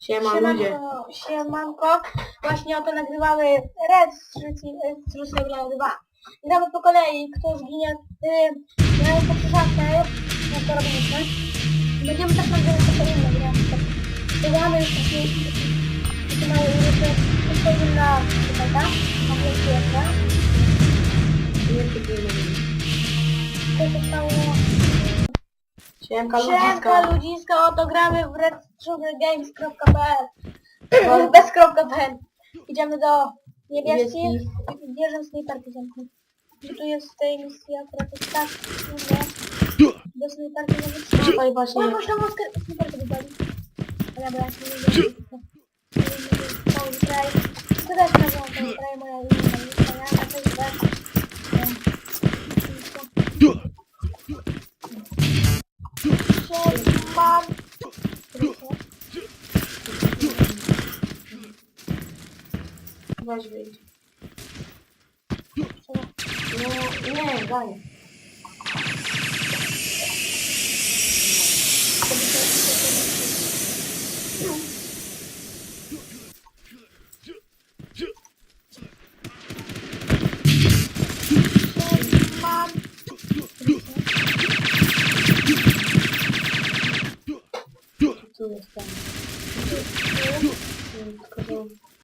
Siema ludzie. Siemanko. Właśnie oto nagrywamy Red Street 2. Gramy po kolei, kto zginie, y, gramy po krzyżawce, jak to robimy. Będziemy tak nagrywać po inne gry. Gramy już takie, takie małe ulice, wchodzimy na tutaj, tak? Na wierzchu jeszcze. Nie kupujemy. To się stało... Siemka Siemka ludziska. ludziska, oto gramy w redsugargames.pl Bez.pl Idziemy do niebieskich Niebieskich. i bierzemy snajperkę zamku. Gdzie tu jest w tej misji akurat jest tak, nie? Do snajperki nie wytrzymam. Tutaj właśnie. O, można moskę snajperkę wybrali. Ale bo ja się nie wiem. Cały kraj. Też nazywam ten kraj moja inna lista, nie? A to jest Bam. Vai, joelho. Não, não, vai. Tu jest ten. Nie, Tylko, że